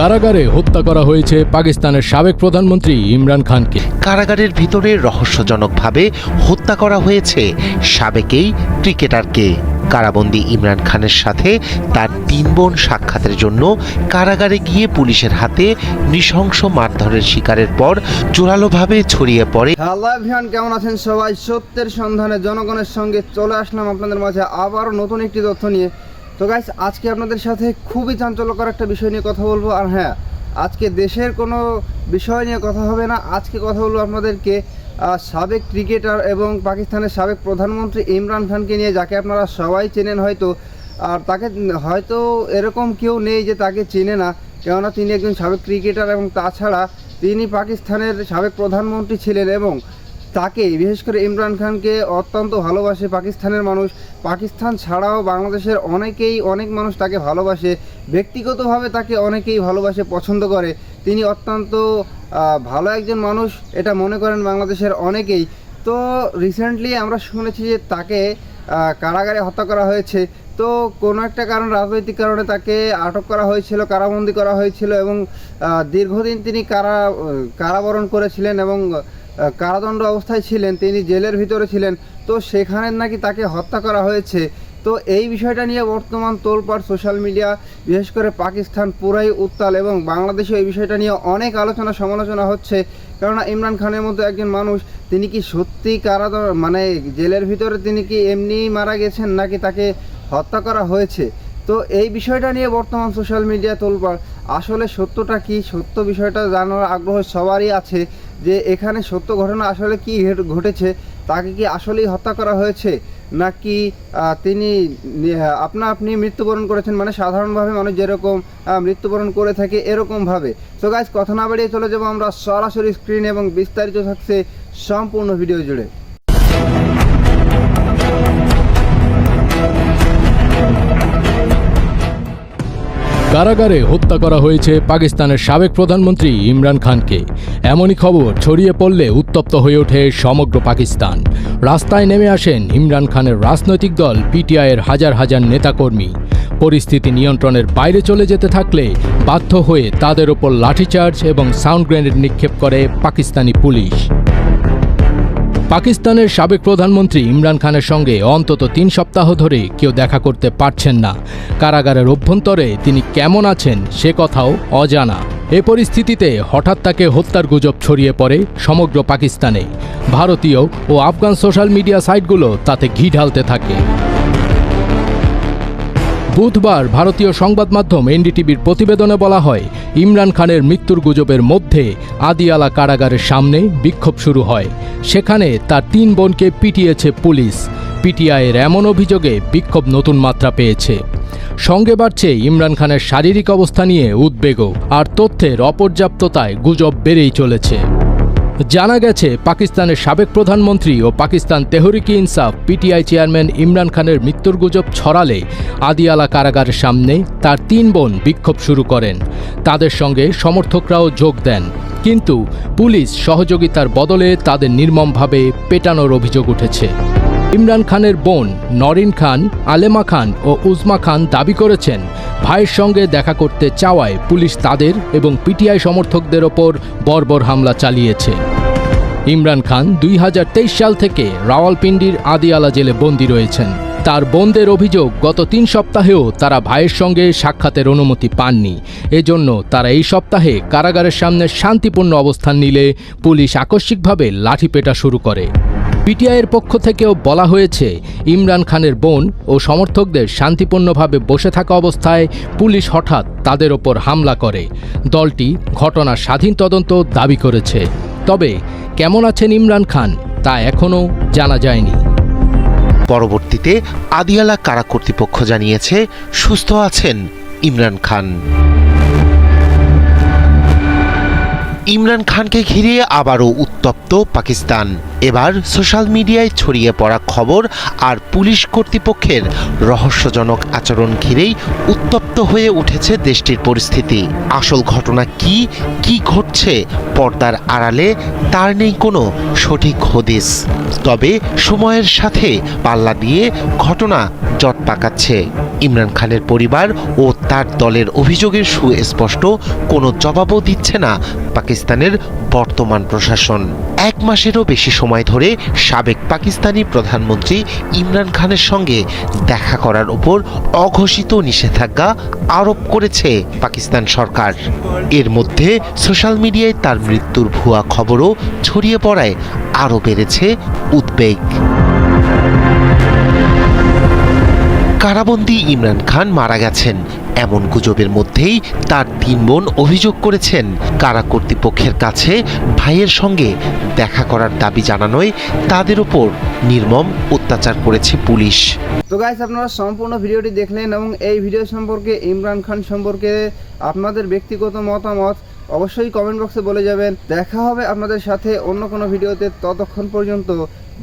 কারাগারে হত্যা করা হয়েছে পাকিস্তানের সাবেক প্রধানমন্ত্রী ইমরান খানকে। কারাগারের ভিতরে রহস্যজনকভাবে হত্যা করা হয়েছে সাবেকেই ক্রিকেটারকে। কারাবন্দী ইমরান খানের সাথে তার তিন বোন সাক্ষাতের জন্য কারাগারে গিয়ে পুলিশের হাতে নৃশংস মারধরের শিকারের পর জোরালোভাবে ছড়িয়ে পড়ে। হ্যালো এভরিওয়ান কেমন আছেন সবাই? সত্যের সন্ধানে জনগণের সঙ্গে চলে আসলাম আপনাদের মাঝে আবারও নতুন একটি তথ্য নিয়ে। তো গাইস আজকে আপনাদের সাথে খুবই চাঞ্চল্যকর একটা বিষয় নিয়ে কথা বলব। আর হ্যাঁ আজকে দেশের কোনো বিষয় নিয়ে কথা হবে না। আজকে কথা বলব আপনাদেরকে সাবেক ক্রিকেটার এবং পাকিস্তানের সাবেক প্রধানমন্ত্রী ইমরান খানকে নিয়ে, যাকে আপনারা সবাই চেনেন হয়তো। আর তাকে হয়তো এরকম কেউ নেই যে তাকে চেনে না। কেননা তিনি একজন সাবেক ক্রিকেটার এবং তাছাড়া তিনি পাকিস্তানের সাবেক প্রধানমন্ত্রী ছিলেন এবং তাকে, বিশেষ করে ইমরান খানকে অত্যন্ত ভালোবাসে পাকিস্তানের মানুষ। পাকিস্তান ছাড়াও বাংলাদেশের অনেকেই, অনেক মানুষ তাকে ভালোবাসে। ব্যক্তিগতভাবে তাকে অনেকেই ভালোবাসে, পছন্দ করে। তিনি অত্যন্ত ভালো একজন মানুষ, এটা মনে করেন বাংলাদেশের অনেকেই। তো রিসেন্টলি আমরা শুনেছি যে তাকে কারাগারে হত্যা করা হয়েছে। তো কোনো একটা কারণ, রাজনৈতিক কারণে তাকে আটক করা হয়েছিল, কারাবন্দি করা হয়েছিল এবং দীর্ঘদিন তিনি কারা, কারাবরণ করেছিলেন এবং কারাদণ্ড অবস্থায় ছিলেন, তিনি জেলের ভিতরে ছিলেন, তো সেখানে নাকি তাকে হত্যা করা হয়েছে। তো এই বিষয়টা নিয়ে বর্তমান তোলপাড় সোশ্যাল মিডিয়া, বিশেষ করে পাকিস্তান পুরাই উত্তাল এবং বাংলাদেশে এই বিষয়টা নিয়ে অনেক আলোচনা সমালোচনা হচ্ছে। কেননা ইমরান খানের মতো একজন মানুষ, তিনি কি সত্যি কারাদণ্ড মানে জেলের ভিতরে তিনি কি এমনিই মারা গেছেন নাকি তাকে হত্যা করা হয়েছে? তো এই বিষয়টা নিয়ে বর্তমান সোশ্যাল মিডিয়া তোলবার আসলে সত্যটা কি? সত্য বিষয়টা জানার আগ্রহ সবারই আছে। যে এখানে সত্য ঘটনা আসলে কি ঘটেছে, তাকে কি আসলেই হত্যা করা হয়েছে? নাকি তিনি আপনা আপনি মৃত্যুবরণ করেছেন মানে সাধারণভাবে মানুষ যেরকম মৃত্যুবরণ করে থাকে এরকমভাবে। তো গাইজ কথা না বাড়িয়ে চলে যাব আমরা সরাসরি স্ক্রিন এবং বিস্তারিত থাকছে সম্পূর্ণ ভিডিও জুড়ে। কারাগারে হত্যা করা হয়েছে পাকিস্তানের সাবেক প্রধানমন্ত্রী ইমরান খানকে। এমনই খবর ছড়িয়ে পড়লে উত্তপ্ত হয়ে ওঠে সমগ্র পাকিস্তান। রাস্তায় নেমে আসেন ইমরান খানের রাজনৈতিক দল পিটিআইয়ের হাজার হাজার নেতাকর্মী। পরিস্থিতি নিয়ন্ত্রণের বাইরে চলে যেতে থাকলে বাধ্য হয়ে তাদের ওপর লাঠিচার্জ এবং সাউন্ড গ্রেনেড নিক্ষেপ করে পাকিস্তানি পুলিশ। পাকিস্তানের সাবেক প্রধানমন্ত্রী ইমরান খানের সঙ্গে অন্তত তিন সপ্তাহ ধরে কেউ দেখা করতে পারছেন না। কারাগারের অভ্যন্তরে তিনি কেমন আছেন সে কথাও অজানা। এ পরিস্থিতিতে হঠাৎ তাকে হত্যার গুজব ছড়িয়ে পড়ে সমগ্র পাকিস্তানে। ভারতীয় ও আফগান সোশ্যাল মিডিয়া সাইটগুলো তাতে ঘি ঢালতে থাকে। বুধবার ভারতীয় সংবাদ মাধ্যম এনডিটিভির প্রতিবেদনে বলা হয় ইমরান খানের মৃত্যুর গুজবের মধ্যে আদিয়ালা কারাগারের সামনে বিক্ষোভ শুরু হয়। সেখানে তার তিন বোনকে পিটিয়েছে পুলিশ। পিটিআইয়ের এমন অভিযোগে বিক্ষোভ নতুন মাত্রা পেয়েছে। সঙ্গে বাড়ছে ইমরান খানের শারীরিক অবস্থা নিয়ে উদ্বেগও, আর তথ্যের অপর্যাপ্ততায় গুজব বেড়েই চলেছে। জানা গেছে, পাকিস্তানের সাবেক প্রধানমন্ত্রী ও পাকিস্তান তেহরিকি ইনসাফ পিটিআই চেয়ারম্যান ইমরান খানের মৃত্যুর গুজব ছড়ালে আদিয়ালা কারাগারের সামনে তার তিন বোন বিক্ষোভ শুরু করেন। তাদের সঙ্গে সমর্থকরাও যোগ দেন। কিন্তু পুলিশ সহযোগিতার বদলে তাদের নির্মমভাবে পেটানোর অভিযোগ উঠেছে। ইমরান খানের বোন নরিন খান, আলেমা খান ও উজমা খান দাবি করেছেন ভাইয়ের সঙ্গে দেখা করতে চাওয়ায় পুলিশ তাদের এবং পিটিআই সমর্থকদের ওপর বর্বর হামলা চালিয়েছে। ইমরান খান দুই হাজার তেইশ সাল থেকে রাওয়ালপিন্ডির আদিয়ালা জেলে বন্দী রয়েছেন। তার বোনদের অভিযোগ, গত তিন সপ্তাহেও তারা ভাইয়ের সঙ্গে সাক্ষাতের অনুমতি পাননি। এজন্য তারা এই সপ্তাহে কারাগারের সামনে শান্তিপূর্ণ অবস্থান নিলে পুলিশ আকস্মিকভাবে লাঠিপেটা শুরু করে। পিটিআইয়ের পক্ষ থেকেও বলা হয়েছে, ইমরান খানের বোন ও সমর্থকদের শান্তিপূর্ণভাবে বসে থাকা অবস্থায় পুলিশ হঠাৎ তাদের ওপর হামলা করে। দলটি ঘটনার স্বাধীন তদন্ত দাবি করেছে। তবে কেমন আছেন ইমরান খান তা এখনও জানা যায়নি। পরবর্তীতে আদিয়ালা কারা কর্তৃপক্ষ জানিয়েছে, সুস্থ আছেন ইমরান খান। ইমরান খানকে ঘিরে আবারও উত্তপ্ত পাকিস্তান। এবার সোশ্যাল মিডিয়ায় ছড়িয়ে পড়া খবর আর পুলিশ কর্তৃপক্ষের রহস্যজনক আচরণ ঘিরেই উত্তপ্ত হয়ে উঠেছে দেশটির পরিস্থিতি। আসল ঘটনা কি কি ঘটছে পর্দার আড়ালে তার নেই কোনো সঠিক হদিস। তবে সময়ের সাথে পাল্লা দিয়ে ঘটনা জট পাকাচ্ছে। ইমরান খানের পরিবার ও তার দলের অভিযোগের সুস্পষ্ট কোনো জবাবও দিচ্ছে না পাকিস্তানের বর্তমান প্রশাসন। এক মাসেরও বেশি সময় ধরে সাবেক পাকিস্তানি প্রধানমন্ত্রী ইমরান খানের সঙ্গে দেখা করার উপর অঘোষিত নিষেধাজ্ঞা আরোপ করেছে পাকিস্তান সরকার। এর মধ্যে সোশ্যাল মিডিয়ায় তার মৃত্যুর ভুয়া খবরও ছড়িয়ে পড়ায় আরও বেড়েছে উদ্বেগ। কারাবন্দী ইমরান খান মারা গেছেন। এমন গুজবের মধ্যেই তার তিন বোন অভিযোগ করেছেন, কারা কর্তৃপক্ষের কাছে ভাইয়ের সঙ্গে দেখা করার দাবি জানানোয় তাদের ওপর নির্মম অত্যাচার করেছে পুলিশ। তো গাইস আপনারা সম্পূর্ণ ভিডিওটি দেখলেন এবং এই ভিডিও সম্পর্কে, ইমরান খান সম্পর্কে আপনাদের ব্যক্তিগত মতামত অবশ্যই কমেন্ট বক্সে বলে যাবেন। দেখা হবে আপনাদের সাথে অন্য কোনো ভিডিওতে। ততক্ষণ পর্যন্ত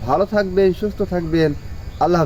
ভালো থাকবেন, সুস্থ থাকবেন। আল্লাহ।